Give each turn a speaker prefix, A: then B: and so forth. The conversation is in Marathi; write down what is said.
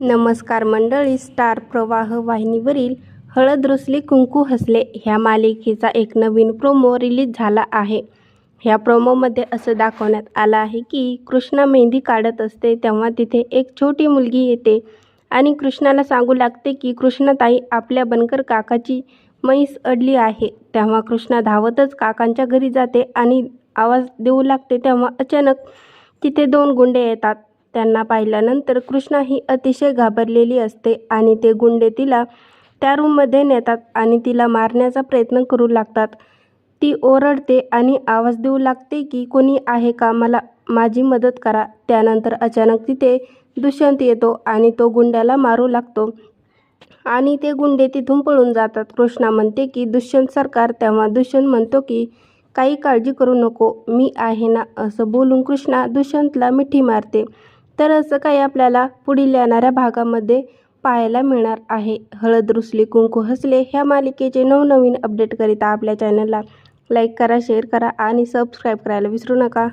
A: नमस्कार मंडळी स्टार प्रवाह वाहिनीवरील हळद रुसली कुंकू हसले ह्या मालिकेचा एक नवीन प्रोमो रिलीज झाला आहे. ह्या प्रोमोमध्ये असं दाखवण्यात आलं आहे की कृष्णा मेहंदी काढत असते तेव्हा तिथे एक छोटी मुलगी येते आणि कृष्णाला सांगू लागते की कृष्णाताई आपल्या बनकर काकाची म्हैस अडली आहे. तेव्हा कृष्णा धावतच काकांच्या घरी जाते आणि आवाज देऊ लागते तेव्हा अचानक तिथे दोन गुंडे येतात. त्यांना पाहिल्यानंतर कृष्णा ही अतिशय घाबरलेली असते आणि ते गुंडे तिला त्या रूममध्ये नेतात आणि तिला मारण्याचा प्रयत्न करू लागतात. ती ओरडते आणि आवाज देऊ लागते की कोणी आहे का मला माझी मदत करा. त्यानंतर अचानक तिथे दुष्यंत येतो आणि तो गुंड्याला मारू लागतो. आणि ते गुंडे तिथून पळून जातात. कृष्णा म्हणते की दुष्यंत सरकार तेव्हा दुष्यंत म्हणतो की काही काळजी करू नको मी आहे ना असं बोलून कृष्णा दुष्यंतला मिठी मारते. तर असं काही आपल्याला पुढील येणाऱ्या भागामध्ये पाहायला मिळणार आहे. हळद रुसली कुंकू हसले ह्या मालिकेचे नवनवीन अपडेट करिता आपल्या चॅनलला लाईक करा शेअर करा आणि सबस्क्राईब करायला विसरू नका.